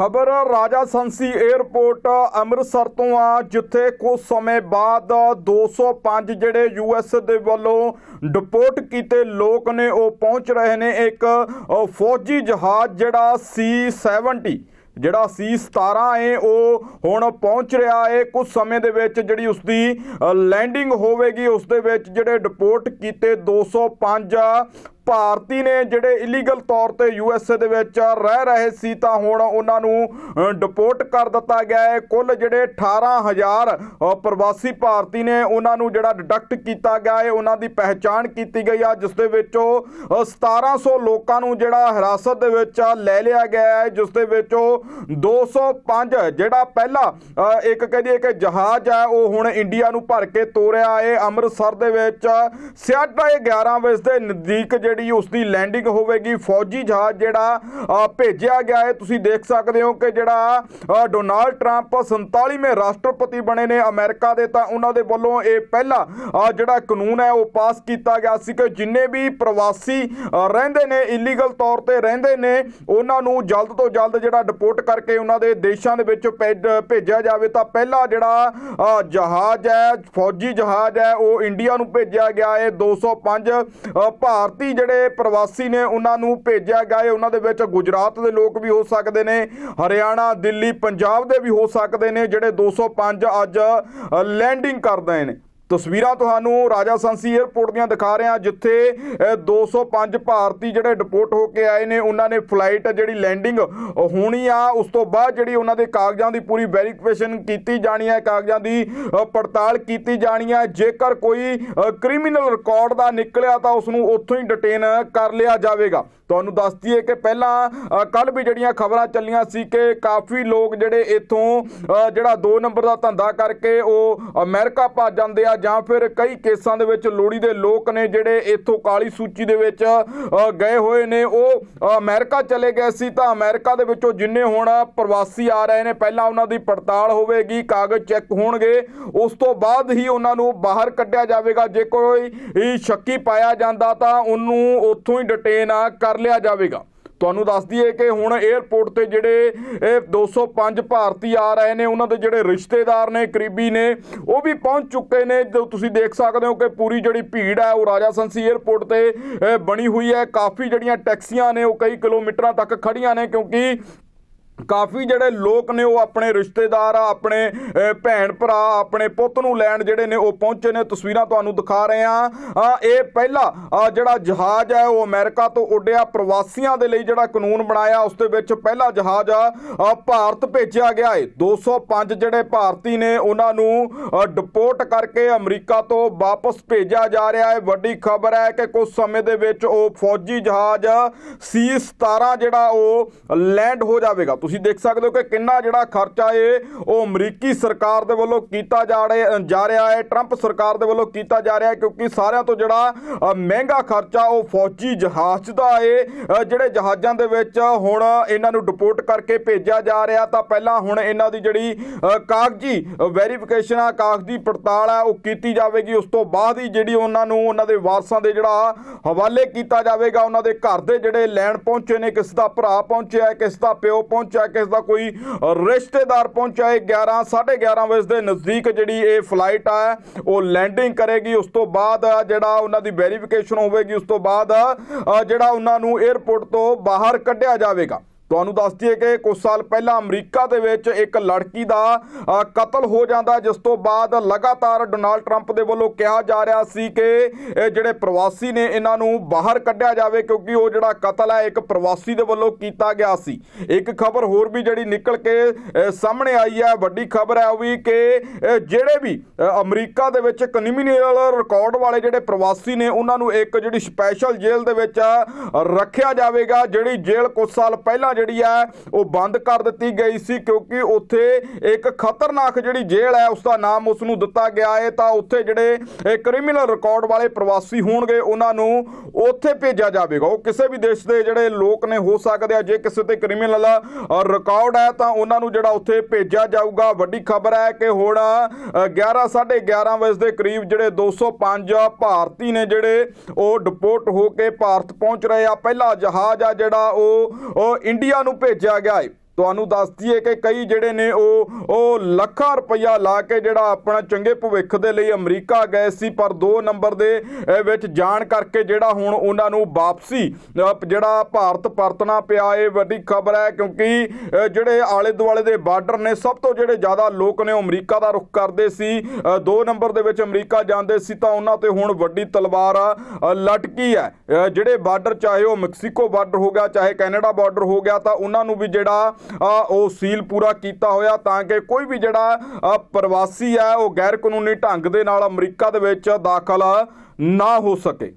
ਖਬਰ, ਰਾਜਾ ਸੰਸੀ 에ਅਰਪੋਰਟ ਅੰਮ੍ਰਿਤਸਰ ਤੋਂ ਆ, ਜਿੱਥੇ ਕੁਝ ਸਮੇਂ ਬਾਅਦ 205 ਜਿਹੜੇ ਯੂਐਸ ਦੇ ਵੱਲੋਂ ਡਿਪੋਰਟ ਕੀਤੇ ਲੋਕ ਨੇ, ਉਹ ਪਹੁੰਚ ਰਹੇ ਨੇ ਇੱਕ ਫੌਜੀ ਜਹਾਜ਼ ਜਿਹੜਾ C70 ਜਿਹੜਾ C17 ਹੈ ਉਹ ਹੁਣ ਪਹੁੰਚ ਰਿਹਾ ਹੈ ਕੁਝ ਸਮੇਂ ਦੇ ਵਿੱਚ ਜਿਹੜੀ ਉਸ ਦੀ ਲੈਂਡਿੰਗ ਹੋਵੇਗੀ ਉਸ ਦੇ ਵਿੱਚ ਜਿਹੜੇ ਡਿਪੋਰਟ ਕੀਤੇ 205 ਭਾਰਤੀ ਨੇ ਜਿਹੜੇ ਇਲੀਗਲ ਤੌਰ ਤੇ ਯੂਐਸਏ ਦੇ ਵਿੱਚ ਰਹਿ ਰਹੇ ਸੀ ਤਾਂ ਹੁਣ ਉਹਨਾਂ ਨੂੰ ਡਿਪੋਰਟ ਕਰ ਦਿੱਤਾ ਗਿਆ ਹੈ। ਕੁੱਲ ਜਿਹੜੇ 18000 ਅ, ਪ੍ਰਵਾਸੀ ਭਾਰਤੀ ਨੇ ਉਹਨਾਂ ਨੂੰ ਜਿਹੜਾ ਡਿਡਕਟ ਕੀਤਾ ਗਿਆ ਹੈ ਉਹਨਾਂ ਦੀ ਪਹਿਚਾਣ ਕੀਤੀ ਗਈ ਆ ਜਿਸ ਦੇ ਵਿੱਚੋਂ ਅ, 1700 ਲੋਕਾਂ ਨੂੰ ਜਿਹੜਾ ਹਿਰਾਸਤ ਦੇ ਵਿੱਚ ਲੈ ਲਿਆ ਗਿਆ ਹੈ ਜਿਸ ਦੇ ਵਿੱਚੋਂ 205 ਜਿਹੜਾ ਪਹਿਲਾ ਅ, ਇੱਕ ਕਹਦੀਏ ਕਿ ਜਹਾਜ਼ ਹੈ ਉਹ ਹੁਣ ਇੰਡੀਆ ਨੂੰ ਭਰ ਕੇ ਤੋਰਿਆ ਹੈ। ਅੰਮ੍ਰਿਤਸਰ ਦੇ ਵਿੱਚ ਸਿਆਟਾ 11 ਵਜੇ ਦੇ ਨਜ਼ਦੀਕ ਜਿਹੜੀ ਉਸ ਦੀ ਲੈਂਡਿੰਗ ਹੋਵੇਗੀ ਫੌਜੀ ਜਹਾਜ਼ ਜਿਹੜਾ ਭੇਜਿਆ ਗਿਆ ਹੈ। ਤੁਸੀਂ ਦੇਖ ਸਕਦੇ ਹੋ ਕਿ ਜਿਹੜਾ ਡੋਨਾਲਡ ਟਰੰਪ 47ਵੇਂ ਰਾਸ਼ਟਰਪਤੀ ਬਣੇ ਨੇ ਅਮਰੀਕਾ ਦੇ ਤਾਂ ਉਹਨਾਂ ਦੇ ਵੱਲੋਂ ਇਹ ਪਹਿਲਾ ਜਿਹੜਾ ਕਾਨੂੰਨ ਹੈ ਉਹ ਪਾਸ ਕੀਤਾ ਗਿਆ ਸੀ ਕਿ ਜਿੰਨੇ ਵੀ ਪ੍ਰਵਾਸੀ ਰਹਿੰਦੇ ਨੇ ਇਲੀਗਲ ਤੌਰ ਤੇ ਰਹਿੰਦੇ ਨੇ ਉਹਨਾਂ ਨੂੰ ਜਲਦ ਤੋਂ ਜਲਦ ਜਿਹੜਾ ਡਿਪੋਰਟ ਕਰਕੇ ਉਹਨਾਂ ਦੇ ਦੇਸ਼ਾਂ ਦੇ ਵਿੱਚ ਭੇਜ- ਭੇਜਿਆ ਜਾਵੇ। ਤਾਂ ਪਹਿਲਾ ਜਿਹੜਾ ਜਹਾਜ਼ ਹੈ ਫੌਜੀ ਜਹਾਜ਼ ਹੈ ਉਹ ਇੰਡੀਆ ਨੂੰ ਭੇਜਿਆ ਗਿਆ ਹੈ। 205 ਅ, ਭਾਰਤੀ ਜਿਹੜੇ ਪ੍ਰਵਾਸੀ ਨੇ ਉਹਨਾਂ ਨੂੰ ਭੇਜਿਆ ਗਿਆ ਹੈ, ਉਹਨਾਂ ਦੇ ਵਿੱਚ ਗੁਜਰਾਤ ਦੇ ਲੋਕ ਵੀ ਹੋ ਸਕਦੇ ਨੇ, ਹਰਿਆਣਾ, ਦਿੱਲੀ, ਪੰਜਾਬ ਦੇ ਵੀ ਹੋ ਸਕਦੇ ਨੇ, ਜਿਹੜੇ 205 ਅੱਜ ਲੈਂਡਿੰਗ ਕਰਦੇ ਨੇ। ਤਸਵੀਰਾਂ ਤੁਹਾਨੂੰ ਰਾਜਾ ਸੰਸੀ 에ਅਰਪੋਰਟ ਦੀਆਂ ਦਿਖਾ ਰਹੇ ਹਾਂ ਜਿੱਥੇ ਅ, 205 ਭਾਰਤੀ ਜਿਹੜੇ ਡਿਪੋਰਟ ਹੋ ਕੇ ਆਏ ਨੇ ਉਹਨਾਂ ਨੇ ਫਲਾਈਟ ਜਿਹੜੀ ਲੈਂਡਿੰਗ ਹੋਣੀ ਆ। ਉਸ ਤੋਂ ਬਾਅਦ ਜਿਹੜੀ ਉਹਨਾਂ ਦੇ ਕਾਗਜ਼ਾਂ ਦੀ ਪੂਰੀ ਵੈਰੀਫਿਕੇਸ਼ਨ ਕੀਤੀ ਜਾਣੀ ਹੈ ਕਾਗਜ਼ਾਂ ਦੀ ਪੜਤਾਲ ਕੀਤੀ ਜਾਣੀ ਹੈ ਜੇਕਰ ਕੋਈ ਕ੍ਰਿਮੀਨਲ ਰਿਕਾਰਡ ਦਾ ਨਿਕਲਿਆ ਤਾਂ ਉਸ ਨੂੰ ਉੱਥੋਂ ਹੀ ਡਿਟੇਨ ਕਰ ਲਿਆ ਜਾਵੇਗਾ। ਤੁਹਾਨੂੰ ਦੱਸ ਦਈਏ ਕਿ ਪਹਿਲਾਂ ਕੱਲ ਵੀ ਜਿਹੜੀਆਂ ਖਬਰਾਂ ਚੱਲੀਆਂ ਸੀ ਕਿ ਕਾਫੀ ਲੋਕ ਜਿਹੜੇ ਇੱਥੋਂ ਜਿਹੜਾ 2 ਨੰਬਰ ਦਾ ਧੰਦਾ ਕਰਕੇ ਉਹ ਅਮਰੀਕਾ ਭੱਜ ਜਾਂਦੇ ਆ ਜਾਂ ਫਿਰ ਕਈ ਕੇਸਾਂ ਦੇ ਵਿੱਚ ਲੋੜੀ ਦੇ ਲੋਕ ਨੇ ਜਿਹੜੇ ਇੱਥੋਂ ਕਾਲੀ ਸੂਚੀ ਦੇ ਵਿੱਚ ਗਏ ਹੋਏ ਨੇ। ਉਹ ਅ, ਅਮਰੀਕਾ ਚਲੇ ਗਏ ਸੀ ਤਾਂ ਅਮਰੀਕਾ ਦੇ ਵਿੱਚੋਂ ਜਿੰਨੇ ਹੁਣ ਪ੍ਰਵਾਸੀ ਆ ਰਹੇ ਨੇ ਪਹਿਲਾਂ ਉਹਨਾਂ ਦੀ ਪੜਤਾਲ ਹੋਵੇਗੀ ਕਾਗਜ਼ ਚੈੱਕ ਹੋਣਗੇ। ਉਸ ਤੋਂ ਬਾਅਦ ਹੀ ਉਹਨਾਂ ਨੂੰ ਬਾਹਰ ਕੱਢਿਆ ਜਾਵੇਗਾ। ਜੇ ਕੋਈ ਸ਼ੱਕੀ ਪਾਇਆ ਜਾਂਦਾ ਤਾਂ ਉਹਨੂੰ ਉੱਥੋਂ ਹੀ ਡਿਟੇਨ ਕਰ ਲਿਆ ਜਾਵੇਗਾ। ਤੁਹਾਨੂੰ ਦੱਸ ਦਈਏ ਕਿ ਹੁਣ 에ਅਰਪੋਰਟ ਤੇ ਜਿਹੜੇ ਇਹ 205 ਭਾਰਤੀ ਆ ਰਹੇ ਨੇ, ਉਹਨਾਂ ਦੇ ਜਿਹੜੇ ਰਿਸ਼ਤੇਦਾਰ ਨੇ, ਕਰੀਬੀ ਨੇ, ਉਹ ਵੀ ਪਹੁੰਚ ਚੁੱਕੇ ਨੇ। ਜੋ ਤੁਸੀਂ ਦੇਖ ਸਕਦੇ ਹੋ ਕਿ ਪੂਰੀ ਜਿਹੜੀ ਭੀੜ ਹੈ, ਉਹ ਰਾਜਾ ਸੰਸੀ 에ਅਰਪੋਰਟ ਤੇ ਬਣੀ ਹੋਈ ਹੈ। ਕਾਫੀ ਜਿਹੜੀਆਂ ਟੈਕਸੀਆਂ ਨੇ, ਉਹ ਕਈ ਕਿਲੋਮੀਟਰਾਂ ਤੱਕ ਖੜੀਆਂ ਨੇ, ਕਿਉਂਕਿ ਕਾਫੀ ਜਿਹੜੇ ਲੋਕ ਨੇ ਉਹ ਆਪਣੇ ਰਿਸ਼ਤੇਦਾਰ ਆ ਆਪਣੇ ਭੈਣ ਭਰਾ ਆਪਣੇ ਪੁੱਤ ਨੂੰ ਲੈਣ ਜਿਹੜੇ ਨੇ ਉਹ ਪਹੁੰਚੇ ਨੇ। ਤਸਵੀਰਾਂ ਤੁਹਾਨੂੰ ਦਿਖਾ ਰਹੇ ਆ ਇਹ ਪਹਿਲਾ ਜਿਹੜਾ ਜਹਾਜ਼ ਹੈ ਉਹ ਅਮਰੀਕਾ ਤੋਂ ਉੱਡਿਆ। ਪ੍ਰਵਾਸੀਆਂ ਦੇ ਲਈ ਜਿਹੜਾ ਕਾਨੂੰਨ ਬਣਾਇਆ ਉਸ ਦੇ ਵਿੱਚ ਪਹਿਲਾ ਜਹਾਜ਼ ਆ, ਭਾਰਤ ਭੇਜਿਆ ਗਿਆ ਹੈ 205 ਜਿਹੜੇ ਭਾਰਤੀ ਨੇ ਉਹਨਾਂ ਨੂੰ ਡਿਪੋਰਟ ਕਰਕੇ ਅਮਰੀਕਾ ਤੋਂ ਵਾਪਸ ਭੇਜਿਆ ਜਾ ਰਿਹਾ ਹੈ ਵੱਡੀ ਖਬਰ ਹੈ ਕਿ ਕੁਝ ਸਮੇਂ ਦੇ ਵਿੱਚ ਉਹ ਫੌਜੀ ਜਹਾਜ਼ C17 ਜਿਹੜਾ ਉਹ ਲੈਂਡ ਹੋ ਜਾਵੇਗਾ। ਤੁਸੀਂ ਦੇਖ ਸਕਦੇ ਹੋ ਕਿ ਕਿੰਨਾ ਜਿਹੜਾ ਖਰਚਾ ਏ, ਉਹ ਅਮਰੀਕੀ ਸਰਕਾਰ ਦੇ ਵੱਲੋਂ ਕੀਤਾ ਜਾ ਰਿਹਾ ਜਾ ਰਿਹਾ ਹੈ ਟਰੰਪ ਸਰਕਾਰ ਦੇ ਵੱਲੋਂ ਕੀਤਾ ਜਾ ਰਿਹਾ ਹੈ ਕਿਉਂਕਿ ਸਾਰਿਆਂ ਤੋਂ ਜਿਹੜਾ ਮਹਿੰਗਾ ਖਰਚਾ ਉਹ ਫੌਜੀ ਜਹਾਜ਼ ਦਾ ਏ ਜਿਹੜੇ ਜਹਾਜ਼ਾਂ ਦੇ ਵਿੱਚ ਹੁਣ ਇਹਨਾਂ ਨੂੰ ਡਿਪੋਰਟ ਕਰਕੇ ਭੇਜਿਆ ਜਾ ਰਿਹਾ, ਤਾਂ ਪਹਿਲਾਂ ਹੁਣ ਇਹਨਾਂ ਦੀ ਜਿਹੜੀ ਕਾਗਜ਼ੀ ਵੈਰੀਫਿਕੇਸ਼ਨ ਆ, ਕਾਗਜ਼ੀ ਪੜਤਾਲ ਆ, ਉਹ ਕੀਤੀ ਜਾਵੇਗੀ। ਉਸ ਤੋਂ ਬਾਅਦ ਹੀ ਜਿਹੜੀ ਉਹਨਾਂ ਨੂੰ, ਉਹਨਾਂ ਦੇ ਵਾਰਸਾਂ ਦੇ ਜਿਹੜਾ ਹਵਾਲੇ ਕੀਤਾ ਜਾਵੇਗਾ, ਉਹਨਾਂ ਦੇ ਘਰ ਦੇ ਜਿਹੜੇ ਲੈਣ ਪਹੁੰਚੇ ਨੇ, ਕਿਸ ਦਾ ਭਰਾ ਪਹੁੰਚਿਆ, ਕਿਸ ਦਾ ਪਿਓ ਪਹੁੰਚਿਆ ਹੈ, ਕਿਸ ਦਾ ਕੋਈ ਰਿਸ਼ਤੇਦਾਰ ਪਹੁੰਚਿਆ ਹੈ। 11 11:30 ਵਜੇ ਦੇ ਨਜ਼ਦੀਕ ਜਿਹੜੀ ਇਹ ਫਲਾਈਟ ਆ ਉਹ ਲੈਂਡਿੰਗ ਕਰੇਗੀ। ਉਸ ਤੋਂ ਬਾਅਦ ਜਿਹੜਾ ਉਹਨਾਂ ਦੀ ਵੈਰੀਫਿਕੇਸ਼ਨ ਹੋਵੇਗੀ ਉਸ ਤੋਂ ਬਾਅਦ ਜਿਹੜਾ ਉਹਨਾਂ ਨੂੰ 에ਅਰਪੋਰਟ ਤੋਂ ਬਾਹਰ ਕੱਢਿਆ ਜਾਵੇਗਾ। ਤੁਹਾਨੂੰ ਦੱਸ ਦਈਏ ਕਿ ਕੁਝ ਸਾਲ ਪਹਿਲਾਂ ਅਮਰੀਕਾ ਦੇ ਵਿੱਚ ਇੱਕ ਲੜਕੀ ਦਾ ਕਤਲ ਹੋ ਜਾਂਦਾ ਜਿਸ ਤੋਂ ਬਾਅਦ ਲਗਾਤਾਰ ਡੋਨਾਲਡ ਟਰੰਪ ਦੇ ਵੱਲੋਂ ਕਿਹਾ ਜਾ ਰਿਹਾ ਸੀ ਕਿ ਇਹ ਜਿਹੜੇ ਪ੍ਰਵਾਸੀ ਨੇ, ਇਹਨਾਂ ਨੂੰ ਬਾਹਰ ਕੱਢਿਆ ਜਾਵੇ, ਕਿਉਂਕਿ ਉਹ ਜਿਹੜਾ ਕਤਲ ਹੈ, ਇੱਕ ਪ੍ਰਵਾਸੀ ਦੇ ਵੱਲੋਂ ਕੀਤਾ ਗਿਆ ਸੀ। ਇੱਕ ਖਬਰ ਹੋਰ ਵੀ ਜਿਹੜੀ ਨਿਕਲ ਕੇ ਸਾਹਮਣੇ ਆਈ ਹੈ, ਵੱਡੀ ਖਬਰ ਹੈ ਉਹ ਵੀ ਕਿ ਜਿਹੜੇ ਵੀ ਅਮਰੀਕਾ ਦੇ ਵਿੱਚ ਕ੍ਰਿਮੀਨਲ ਰਿਕਾਰਡ ਵਾਲੇ ਜਿਹੜੇ ਪ੍ਰਵਾਸੀ ਨੇ, ਉਹਨਾਂ ਨੂੰ ਇੱਕ ਜਿਹੜੀ ਸਪੈਸ਼ਲ ਜੇਲ੍ਹ ਦੇ ਵਿੱਚ ਰੱਖਿਆ ਜਾਵੇਗਾ, ਜਿਹੜੀ ਜੇਲ੍ਹ ਕੁਝ ਸਾਲ ਪਹਿਲਾਂ ਜਿਹੜੀ ਹੈ ਉਹ ਬੰਦ ਕਰ ਦਿੱਤੀ ਗਈ ਸੀ ਕਿਉਂਕਿ ਉੱਥੇ ਇੱਕ ਖਤਰਨਾਕ ਜਿਹੜੀ ਜੇਲ੍ਹ ਹੈ ਉਸ ਦਾ ਨਾਮ ਉਸ ਨੂੰ ਦਿੱਤਾ ਗਿਆ ਹੈ ਤਾਂ ਉੱਥੇ ਜਿਹੜੇ ਕ੍ਰਿਮੀਨਲ ਰਿਕਾਰਡ ਵਾਲੇ ਪ੍ਰਵਾਸੀ ਹੋਣਗੇ ਉਹਨਾਂ ਨੂੰ ਉੱਥੇ ਭੇਜਿਆ ਜਾਵੇਗਾ। ਉਹ ਕਿਸੇ ਵੀ ਦੇਸ਼ ਦੇ ਜਿਹੜੇ ਲੋਕ ਨੇ ਹੋ ਸਕਦੇ ਆ ਜੇ ਕਿਸੇ ਤੇ ਕ੍ਰਿਮੀਨਲ ਰਿਕਾਰਡ ਹੈ ਤਾਂ ਉਹਨਾਂ ਨੂੰ ਜਿਹੜਾ ਉੱਥੇ ਭੇਜਿਆ ਜਾਊਗਾ। ਵੱਡੀ ਖਬਰ ਹੈ ਕਿ ਹੁਣ ਅ, 11 11:30 ਵਜੇ ਦੇ ਕਰੀਬ ਜਿਹੜੇ 205 ਭਾਰਤੀ ਨੇ ਜਿਹੜੇ ਉਹ ਡਿਪੋਰਟ ਹੋ ਕੇ ਭਾਰਤ ਪਹੁੰਚ ਰਹੇ ਆ। ਪਹਿਲਾ ਜਹਾਜ਼ ਆ ਜਿਹੜਾ ਉਹ ਇੰਡੀਆ ਇੰਡੀਆ ਨੂੰ ਭੇਜਿਆ ਗਿਆ ਹੈ ਤੁਹਾਨੂੰ ਦੱਸ ਦਈਏ ਕਿ ਕਈ ਜਿਹੜੇ ਨੇ ਉਹ ਉਹ ਲੱਖਾਂ ਰੁਪਈਆ ਲਾ ਕੇ ਜਿਹੜਾ ਆਪਣਾ ਚੰਗੇ ਭਵਿੱਖ ਦੇ ਲਈ ਅਮਰੀਕਾ ਗਏ ਸੀ, ਪਰ 2 ਨੰਬਰ ਦੇ ਵਿੱਚ ਜਾਣ ਕਰਕੇ ਜਿਹੜਾ ਹੁਣ ਉਹਨਾਂ ਨੂੰ ਵਾਪਸੀ ਜਿਹੜਾ ਭਾਰਤ ਪਰਤਣਾ ਪਿਆ, ਇਹ ਵੱਡੀ ਖਬਰ ਹੈ ਕਿਉਂਕਿ ਜਿਹੜੇ ਆਲੇ ਦੁਆਲੇ ਦੇ ਬਾਰਡਰ ਨੇ, ਸਭ ਤੋਂ ਜਿਹੜੇ ਜ਼ਿਆਦਾ ਲੋਕ ਨੇ ਉਹ ਅਮਰੀਕਾ ਦਾ ਰੁਖ ਕਰਦੇ ਸੀ 2 ਨੰਬਰ ਦੇ ਵਿੱਚ ਅਮਰੀਕਾ ਜਾਂਦੇ ਸੀ, ਤਾਂ ਉਹਨਾਂ ਤੇ ਹੁਣ ਵੱਡੀ ਤਲਵਾਰ ਲਟਕੀ ਹੈ। ਜਿਹੜੇ ਬਾਰਡਰ, ਚਾਹੇ ਉਹ ਮੈਕਸੀਕੋ ਬਾਰਡਰ ਹੋ ਗਿਆ, ਚਾਹੇ ਕੈਨੇਡਾ ਬਾਰਡਰ ਹੋ ਗਿਆ, ਤਾਂ ਉਹਨਾਂ ਨੂੰ ਵੀ ਜਿਹੜਾ ਉਹ ਸੀਲ ਪੂਰਾ ਕੀਤਾ ਹੋਇਆ ਤਾਂ ਕਿ ਕੋਈ ਵੀ ਜਿਹੜਾ ਪ੍ਰਵਾਸੀ ਹੈ, ਉਹ ਗੈਰ ਕਾਨੂੰਨੀ ਢੰਗ ਦੇ ਨਾਲ ਅਮਰੀਕਾ ਦੇ ਵਿੱਚ ਦਾਖਲ ਨਾ ਹੋ ਸਕੇ।